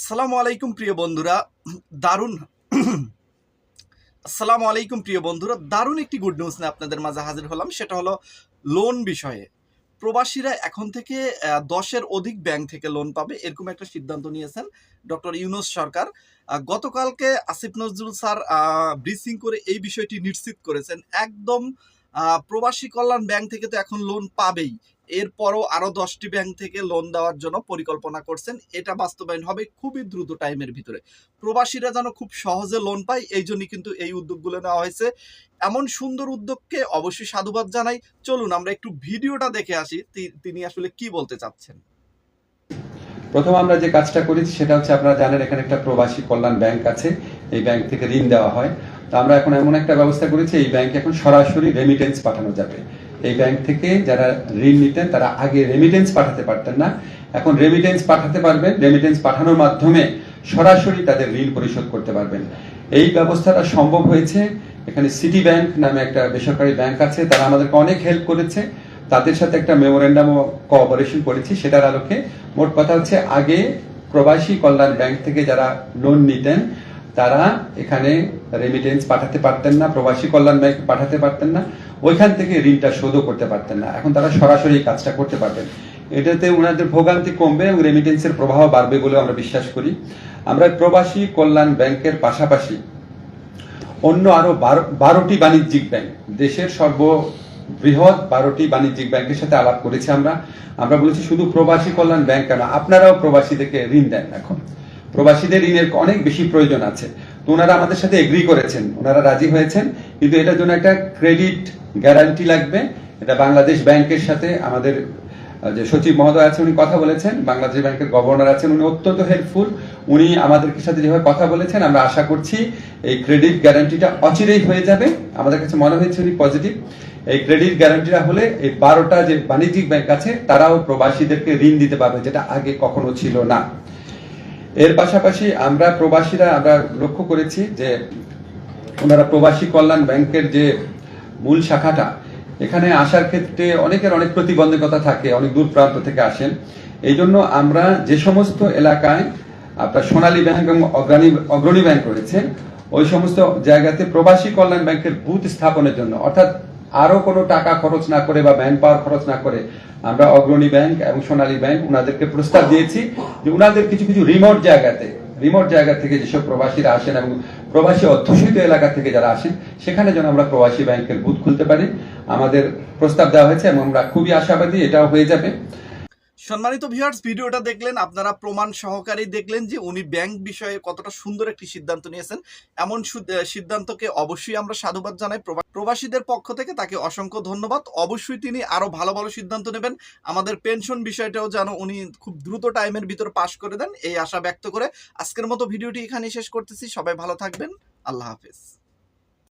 আসসালামু আলাইকুম প্রিয় বন্ধুরা। দারুণ। আসসালামু আলাইকুম প্রিয় বন্ধুরা। দারুণ একটি গুড নিউজ নিয়ে আপনাদের মাঝে হাজির হলাম। সেটা হলো লোন বিষয়ে। প্রবাসীরা এখন থেকে দশের অধিক ব্যাংক থেকে লোন পাবে। এরকম একটা সিদ্ধান্ত নিয়েছেন ডক্টর ইউনুস সরকার। গতকালকে আসিফ নজরুল স্যার ব্রিফিং করে এই বিষয়টি নিশ্চিত করেছেন। একদম প্রবাসী কল্যাণ ব্যাংক থেকে তো এখন লোন পাবেই। এরপরও আরও দশটি ব্যাংক থেকে লোন দেওয়ার জন্য পরিকল্পনা করছেন। এটা বাস্তবায়ন হবে খুবই দ্রুত টাইমের ভিতরে। প্রবাসীরা যেন খুব সহজে লোন পায়, এই জন্যই কিন্তু এই উদ্যোগগুলো নেওয়া হয়েছে। এমন সুন্দর উদ্যোগকে অবশ্যই সাধুবাদ জানাই। চলুন, আমরা একটু ভিডিওটা দেখে আসি তিনি আসলে কি বলতে চাচ্ছেন? প্রথম আমরা যে কাজটা করেছি সেটা হচ্ছে আপনারা জানেন, এখানে একটা প্রবাসী কল্যাণ ব্যাংক আছে। এই ব্যাংক থেকে ঋণ দেওয়া হয়। তো আমরা এখন এমন একটা ব্যবস্থা করেছি, এই ব্যাংকে এখন সরাসরি রেমিটেন্স পাঠানো যাবে। এই ব্যাংক থেকে যারা ঋণ নিতেন, তারা আগে রেমিটেন্স পাঠাতে পারতেন না। এখন রেমিটেন্স পাঠাতে পারবেন। রেমিটেন্স পাঠানোর মাধ্যমে সরাসরি তাদের ঋণ পরিশোধ করতে পারবেন। এই ব্যবস্থাটা সম্ভব হয়েছে। এখানে সিটি ব্যাংক নামে একটা বেসরকারি ব্যাংক আছে, তারা আমাদেরকে অনেক হেল্প করেছে। তাদের সাথে একটা মেমোরেন্ডাম কোঅপারেশন করেছি। সেটার আলোকে মোট কথা হচ্ছে, আগে প্রবাসী কল্যাণ ব্যাংক থেকে যারা লোন নিতেন, তারা এখানে রেমিটেন্স পাঠাতে পারতেন না, প্রবাসী কল্যাণ ব্যাংক পাঠাতে পারতেন না। ওইখান থেকে ঋণটা শোধও করতে পারতেন না। এখন তারা সরাসরি কাজটা করতে পারবেন। এটাতে ওনাদের ভোগান্তি কমবে এবং রেমিটেন্সের প্রভাব বাড়বে বলে আমরা বিশ্বাস করি। আমরা প্রবাসী কল্যাণ ব্যাংকের পাশাপাশি অন্য আরও বারো- বারোটি বাণিজ্যিক ব্যাংক, দেশের সর্ব বৃহৎ বারোটি বাণিজ্যিক ব্যাংকের সাথে আলাপ করেছি আমরা। আমরা বলেছি শুধু প্রবাসী কল্যাণ ব্যাংক কেন? আপনারাও প্রবাসীদেরকে ঋণ দেন এখন। প্রবাসীদের ঋণের অনেক বেশি প্রয়োজন আছে। তো ওনারা আমাদের সাথে এগ্রি করেছেন। ওনারা রাজি হয়েছেন। কিন্তু এটার জন্য একটা ক্রেডিট গ্যারান্টি লাগবে। এটা বাংলাদেশ ব্যাংকের সাথে আমাদের যে সচিব মহোদয় আছে উনি কথা বলেছেন। বাংলাদেশ ব্যাংকের গভর্নর আছেন, উনি অত্যন্ত হেল্পফুল উনি আমাদের সাথে যেভাবে কথা বলেছেন, আমরা আশা করছি এই ক্রেডিট গ্যারান্টিটা অচিরেই হয়ে যাবে। আমাদের কাছে মনে হয়েছে উনি পজিটিভ এই ক্রেডিট গ্যারান্টিটা হলে এই বারোটা যে বাণিজ্যিক ব্যাংক আছে, তারাও প্রবাসীদেরকে ঋণ দিতে পারবে, যেটা আগে কখনো ছিল না। এর পাশাপাশি আমরা প্রবাসীরা, আমরা লক্ষ্য করেছি যে ওনারা প্রবাসী কল্যাণ ব্যাংকের যে মূল শাখাটা, এখানে আসার ক্ষেত্রে অনেকের অনেক প্রতিবন্ধকতা থাকে, অনেক দূর প্রান্ত থেকে আসেন। এই জন্য আমরা যে সমস্ত এলাকায় আপনার সোনালী ব্যাংক এবং অগ্রণী অগ্রণী ব্যাংক রয়েছে, ওই সমস্ত জায়গাতে প্রবাসী কল্যাণ ব্যাংকের বুথ স্থাপনের জন্য, অর্থাৎ আরও কোনো টাকা খরচ না করে বা ব্যাংক পাওয়ার খরচ না করে আমরা অগ্রণী ব্যাংক এবং সোনালী ব্যাংক ওনাদেরকে প্রস্তাব দিয়েছি যে ওনাদের কিছু কিছু রিমোট জায়গাতে রিমোট জায়গা থেকে যেসব প্রবাসীরা আসেন এবং প্রবাসী অধ্যুষিত এলাকা থেকে যারা আসেন, সেখানে যেন আমরা প্রবাসী ব্যাংকের বুথ খুলতে পারি। আমাদের প্রস্তাব দেওয়া হয়েছে এবং আমরা খুবই আশাবাদী এটাও হয়ে যাবে। সম্মানিত ভিউয়ার্স ভিডিওটা দেখলেন, আপনারা প্রমাণ সহকারে দেখলেন যে উনি ব্যাংক বিষয়ে কতটা সুন্দর একটি সিদ্ধান্ত নিয়েছেন। এমন সিদ্ধান্তকে অবশ্যই আমরা সাধুবাদ জানাই। প্রবাসীদের পক্ষ থেকে তাকে অসংখ্য ধন্যবাদ। অবশ্যই তিনি আরও ভালো ভালো সিদ্ধান্ত নেবেন। আমাদের পেনশন বিষয়টাও যেন উনি খুব দ্রুত টাইমের ভিতর পাশ করে দেন, এই আশা ব্যক্ত করে আজকের মতো ভিডিওটি এখানে শেষ করতেছি। সবাই ভালো থাকবেন। আল্লাহ হাফেজ।